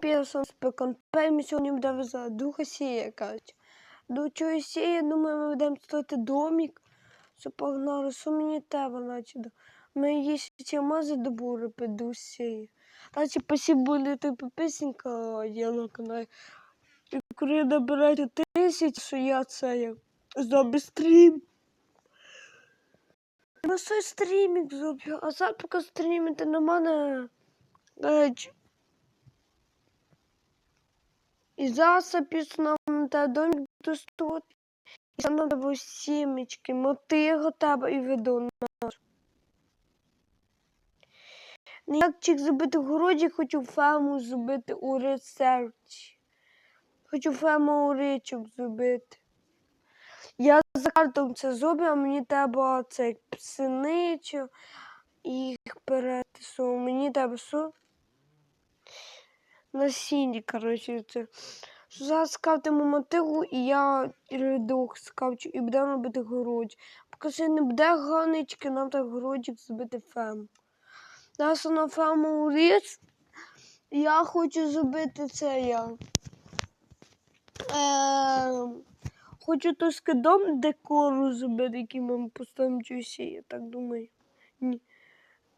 Пірсон спекон. Ми сьогодні везти духа сія, кажуть. До чого сія, думаю, ми будемо стати домик. Все погнали, мені треба, наче. Ми є ще мази до бури піду сія. Наче спасибо буде ти підписника є на каналі. І тисяч, що я це як стрім. Ну, що стрімінг зроблю, а зараз поки стрімити на мене. Речі. І зараз написано на те домик достут. І треба сімечки, мотиго тебе і веду наш. Ніяк чик зробити в городі, хочу фему зробити у ресерчі. Хочу фему у річок зробити. Я за картом це зроблю, а мені треба це псиничу і їх перетису. Мені треба що? Насіння, коротше, це. Зараз скавтимо мотигу, і я рядок скавчу, і будемо робити городі. Поки ще не буде ганички, нам так городик зробити фем. Зараз на фему ріс. Я хочу зробити це я. Е, хочу трошки дом декору зробити, який ми поставимо чусі, я так думаю. Ні.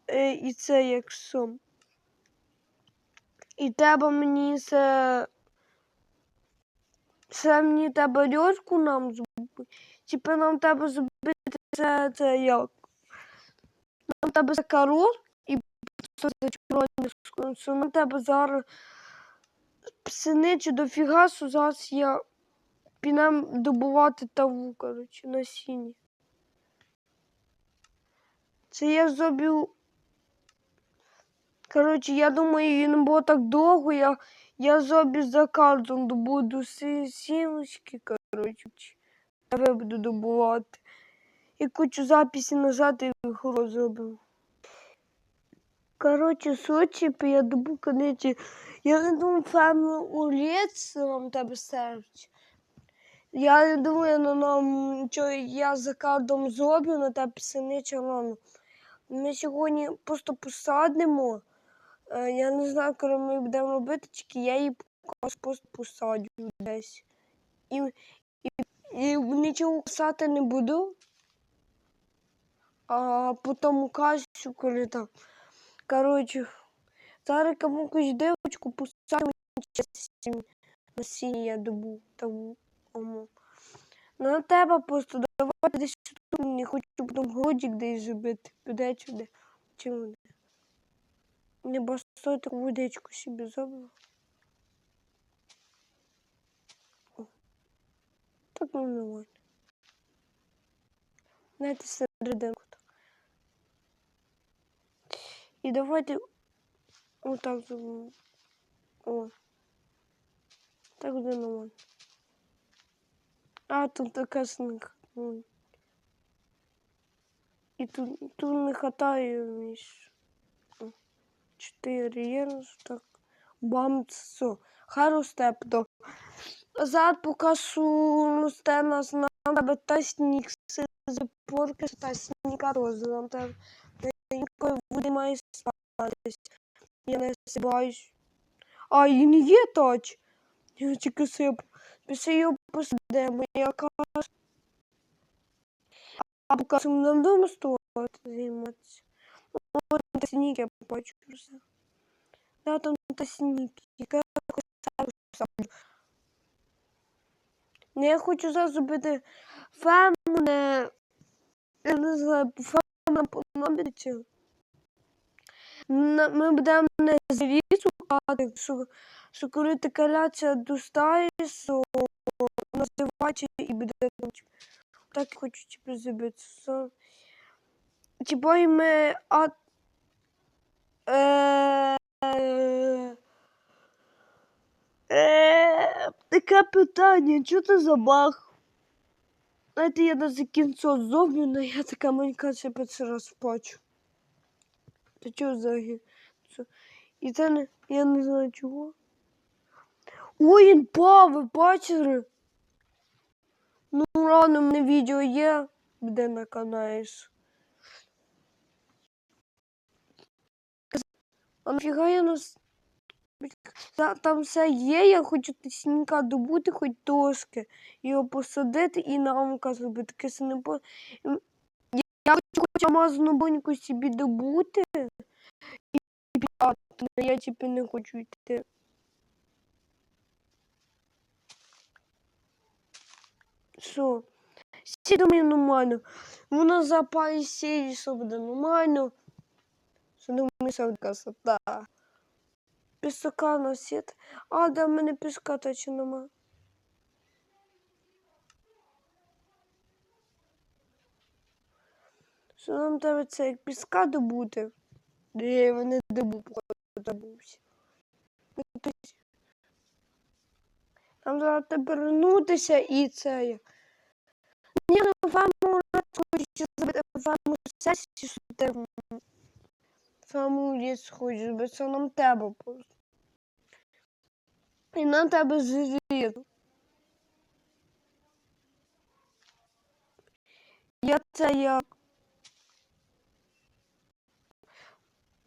Е, і це як сом. І треба мені це. Це мені треба льошку нам зробити. Типа нам треба зробити це, це як. Нам треба це коров і це чорні. Що нам треба зараз псиничі до фігасу, зараз я підем добувати таву, коротше, насіння. Це я зроблю. Коротше, я думаю, не було так довго. Я, я зроблю за картом добуду сі- сімочки, коротше. Я буду добувати. І кучу записі нажати і город зробив. Коротше, Сочі, я добу, коротше, я не думаю, ферму уліц вам тебе серч. Я не думаю, на нам, що я за картом зроблю на тебе синича рано. Ми сьогодні просто посадимо. Е, Я не знаю, коли ми будемо робити, тільки я її якось просто посаджу десь. І, і, і нічого кусати не буду. А потім касю, коли там. Коротше, зараз кому якусь дівчинку посадимо насіння добу тому. Ому. Ну, на тебе просто давати десь тут, не хочу потім городик десь зробити. Піде. Чим буде? Не Небостой такую дечку себе забыл. Так нормально. На этой серединку. И давайте вот так зробимо. О. Так буде нормально. А, тут такая снег и тут, тут не хватає місць. 4, так, бамцо. Хару степто. Зад покасу ну, стема знам тебе та сніг си запорки та сніга розлам та ніколи буде має спатись. Я не сибаюсь. А і не є точ. Я тільки сип. Після його посидемо, яка А покасу нам дома стоїть займатися. Ось та сніг я все. Да, там я хочу саджу. Ну, я хочу зробити ферму, не... Я не знаю, ферму понадобиться. На- Ми будемо не завісу шукати, що, що коли ти каляція достаєш, що називачі і буде Так хочу типу, зробити. Типу, і ми... А... Е... Таке питання, це за баг? Знаєте, я навіть кінцо зроблю, але я така маленька ще перший раз плачу. Та чого за кінцо? І це не... Я не знаю чого. Ой, він пав, ви бачили? Ну, ладно, в мене відео є, буде на А нафіга я нас... Там все є, я хочу тісненька добути, хоч доски, його посадити і намка зробити. Таке не по... Я хочу хоч амазону боньку собі добути і п'яти, але я типу не хочу йти. Що? Всі думаю нормально. Воно за пару серій, що буде нормально. Буде красота. Пісока на сіт. А, да, в мене піска точно нема. Що нам треба це як піска добути? Де я його не добув, добувся. Нам треба тепер вернутися і це. Ні, ну фаму хочу зробити фаму сесію, що ти фаму ліс хочеш, бо це нам треба просто. І нам треба звіру. Я це як.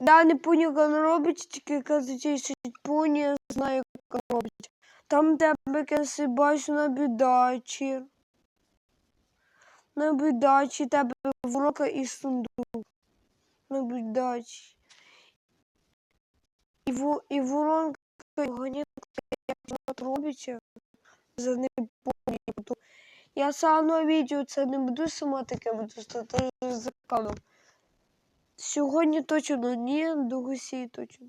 Я не поняв, як воно робить, тільки казачей сидить поні, я знаю, як робить. Там тебе якась бачу на бідачі. На бідачі тебе воронка і сундук. На бідачі. І, во, і воронка ганяє, як робиться. За не поняв. Я сам на відео це не буду сама таке буду стати за каналом. Сьогодні точно ні, до гусей точно.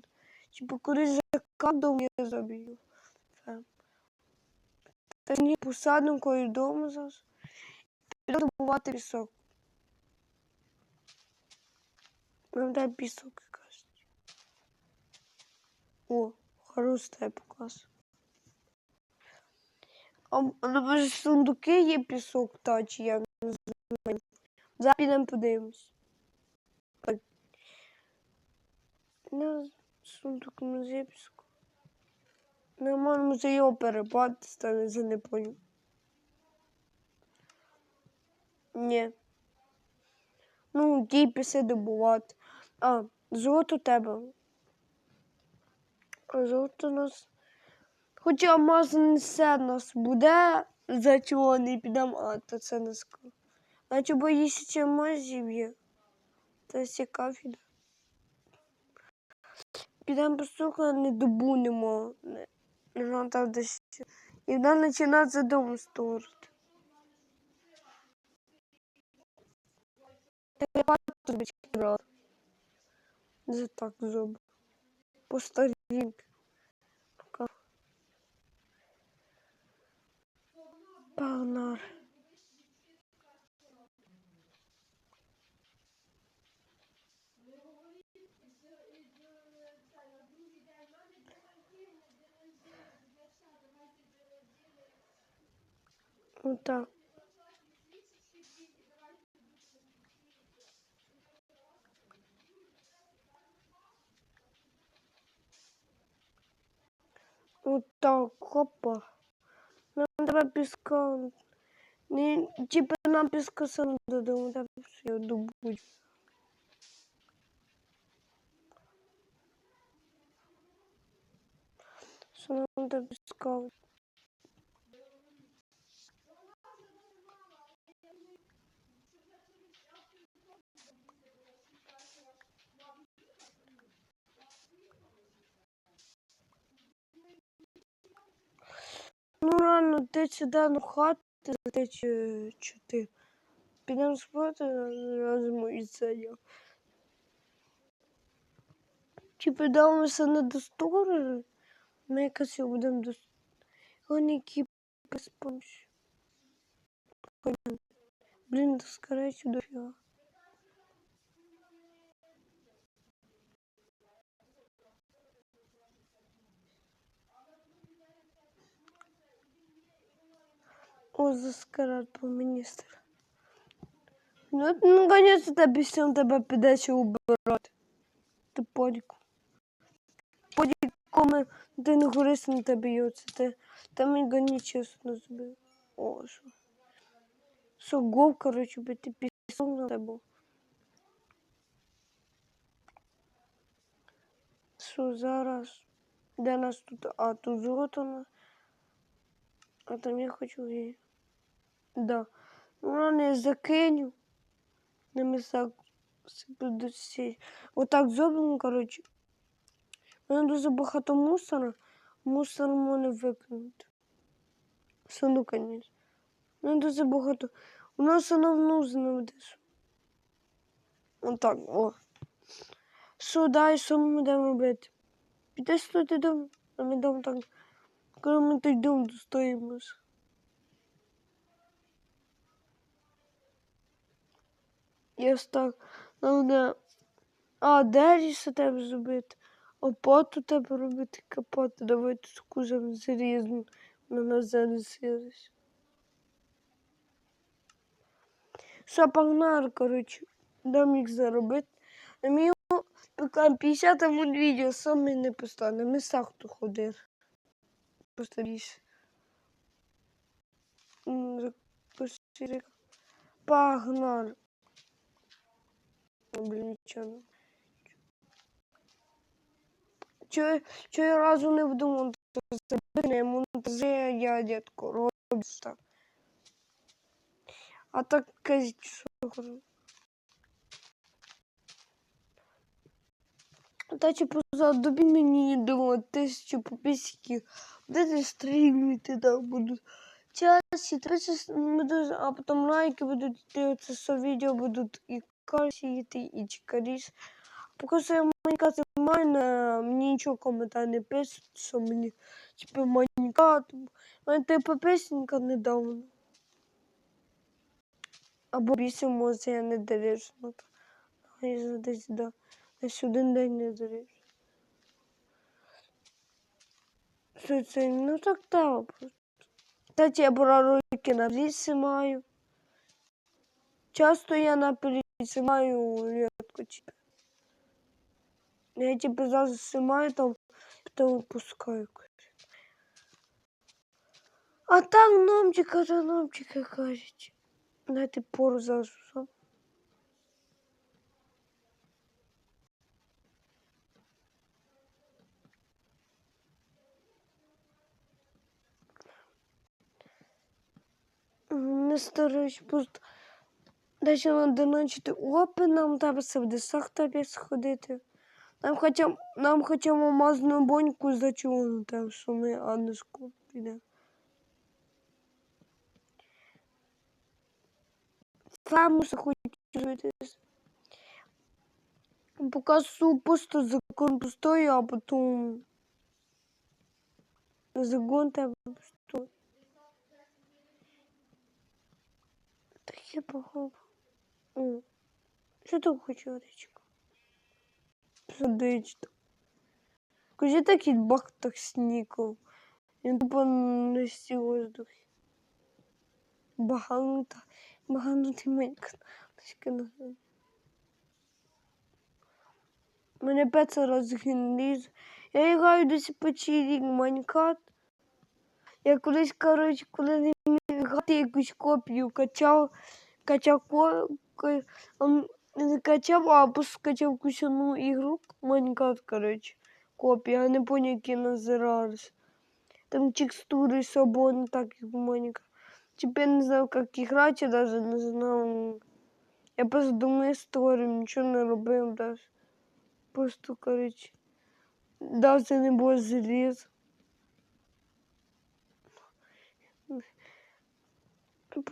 Типу, коли за кадом я заб'ю. Та ні, посадимо кої дому зараз. Піду добувати пісок. Нам дай пісок. О, хороший показ. А на ж сундуки є пісок, та чи я не знаю. Зараз підемо подивимось. Так. На сундук музей піску. Нема музей опери, бати стане за не понял. Ні. Ну, ті піси добувати. А, золото тебе. Нас. Хоча Амазон несе нас буде за чого не підемо, а то це не скажу. Наче боїшся, чи мазів є. Це цікаві. Підемо послухати, не добунемо. Не, не знаю, там десь. І вона починає за дому тобі так зробив. По старінки. Погнали. Отак. Отак, хопа. Нам треба піска. Не, типа нам піска сам додому, так все добудь. Що нам треба піска? Ну сюди на хату, чи, чи. Підемо спати разом і це. Чи підемося на до стори? Ми якось його будемо до Вони кіпи з помощью. Блін, до скоречу дофіга. О, заскарат по міністр. Ну, конечно, тобі всім тебе піде ще убирати. Ти подіку. Подіком ти не горись на тебе йоце. Ти там його нечесно збив. О, що. Що, гов, коротше, би ти пісок на тебе. Що зараз? Де нас тут? А, тут золото. А там я хочу її. Да. Ну, ладно, я закиню. На місцях будуть всі. Отак зробимо, коротше. Мене дуже багато мусора. Мусор можна викинути. Сундук, звісно. У мене дуже багато. У нас воно нужно десь. Отак, о. Що далі, що ми будемо робити? Підеш тут додому, а ми дом так. Коли ми той дом достоїмося. Так, нам. А, двері що треба зробити? Опоту треба робити капоту. Давайте скужемо залізну. На нас зараз сілись. Що, погнали, коротше. Дам їх заробити. Мій поки 50 там відео саме не постав. На містах хто ходив. Просто більше. Погнали. О, Блін, нічого. Чого, я разу не вдумав, це не монтаже я дядько роблю. А так кажуть, що хожу. Та чи позад добі мені думаю, тисячу пописків, де ти стрімити там будуть. Часі, 30 минут, а потім лайки будуть дивитися, що відео будуть і сіяти, і чекаріш. Поки що я Майнкрафт маю, мені нічого коментар не пишуть, що мені типу Майнкрафт. У мене типу песенька недавно. Або більше може я не доріжу. Ну, то я десь до десь день не доріжу. Що це? Ну так так просто. Кстати, я брав ролики на лісі маю. Часто я на лісі маю рідко типу. Я типу зараз снимаю там, потом выпускаю. А так номчика та номчика кажуть. Дайте пору зараз. сам. Не стараюсь, просто далі на доночити опи, нам треба все в десах тобі сходити. Нам хоча, нам хоча мазну боньку зачули, що ми Аннушку підемо. Фамуса хочу жити. Поки просто закон пустой, а потом загон тебе пустой. Так я похоп. Що ти хочу, речка? Садичка. Куди такий бак так снікав? Він тупо на всі воздухи. Баганута, баганутий менька. Мене пеца розгніз. Я граю десь по рік Майнкрафт. Я колись, коротше, коли не міг грати якусь копію качав, качав ко, ом, не качав, а просто скачав якусь одну ігру, Майнкрафт, коротше, копія, я не пам'ятаю, які називались. Там текстури свободні, так як в Майнкрафт. Теперь не знаю, как играть, я даже не знаю. Я просто думаю історію, нічого не робив даже. Просто, коротше, це не було заліз.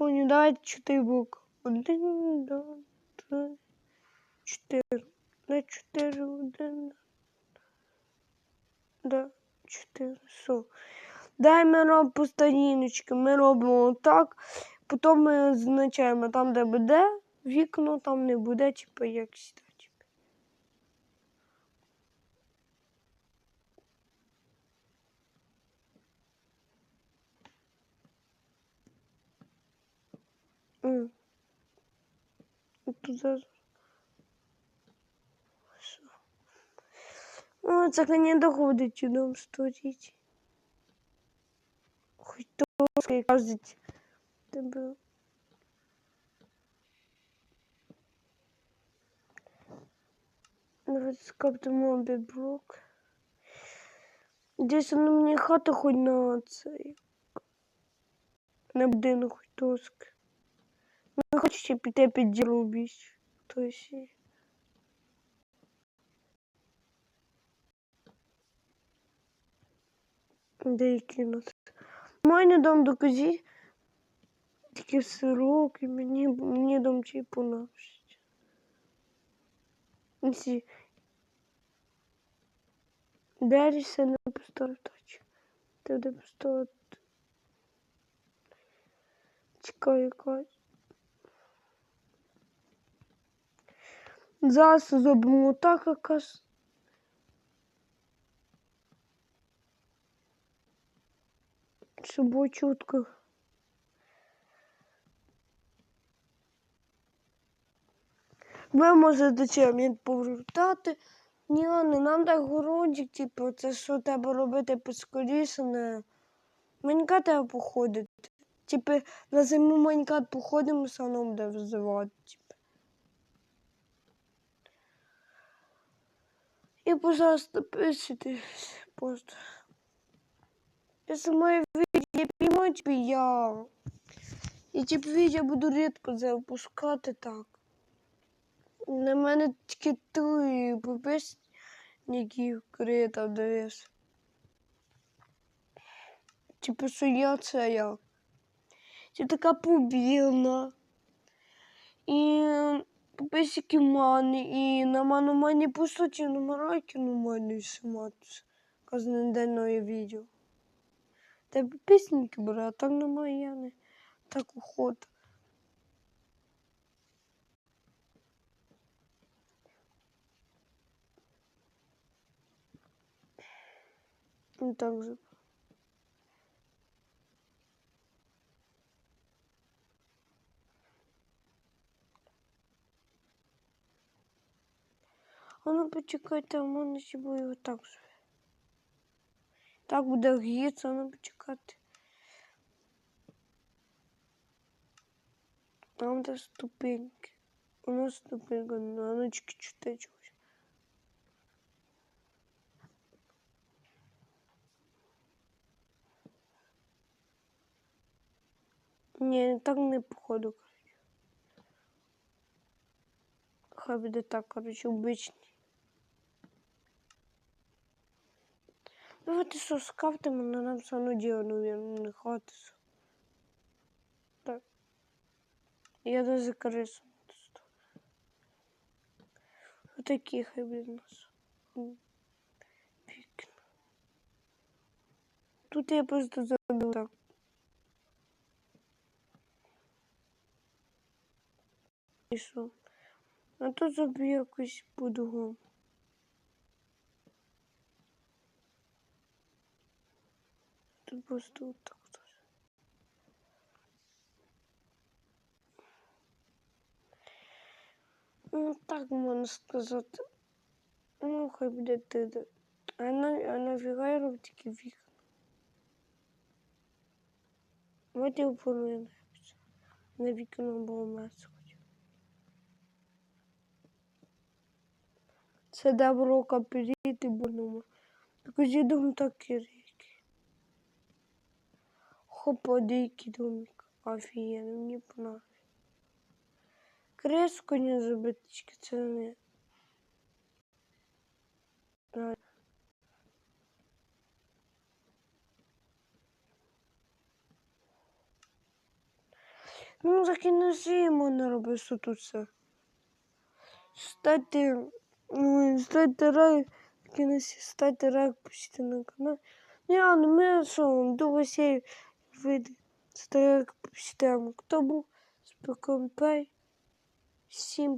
Не давайте чотири букви. Один, два, три, чотири. На чотири, один. Да, чотири, все. Дай ми робимо по сторіночки, ми робимо так, потім ми означаємо там, де буде вікно, там не буде, типу, як сюди. Типу. М. Тут зараз. Що? О, це не доходить дом створити. Хоч трошки кажуть тебе. Давайте скоптимо бедрок. Десь на мені хата хоч на цей. На будинок хоч доски. Не хочу ще піти під дірубіч. То ще. Деякі нас. Мені дом до козі. Тільки сирок і мені, мені дом чіпу навшить. Всі. Дерися не постартач. Ти буде поставити. Чекай якась. Зараз зробимо так якась. Щоб було чутко. Ви можете чим повертати. Ні, не нам так городик, типу, це що треба робити поскоріше, не. Манька треба походити. Типу, на зиму манька походимо, одно буде визивати. І, пожалуйста, пишітесь просто. Якщо моє відео пійму, типу, я. І типу відео буду рідко запускати так. На мене тільки три підписників крита дивись. Типу, що я це я. Це така побірна. І в мене, і на мене в мене по суті номерайки на мене зніматися. Кожен день нове відео. Та підписники бере, а так немає я не так охота. Ну так же. А ну почекайте, а мене ще буде отак же. Так буде гріться, ну почекати. Там де ступеньки. У нас ступенька на ночки читать. Ні, так не походу, коротше. Хай буде так, коротше, обичний. Давайте що, скафтимо, на нам все одно діло, наверное, не хватиться. Так. Я даже не достав. Отакі хай у нас. Вікна. Тут я просто забив так. І? А тут забив якось по-другому. Тут просто вот так вот. Ну, так можна сказати. Ну, хай буде ти. А на, а нафіга я роблю вікна? Я оформлю на вікно було м'ясо. Це добро капіріти будемо. Так ось я думаю, так і Хоподейки домик. Офігенно, мені понравилось. Криску не забыточки цены. Ну, так і на зиму не роби тут все. Стати, ну, стати рай, так рай, пустити на канал. Не, ну ми що, до 8 види старих систем. Хто був? Спокон пай. Всім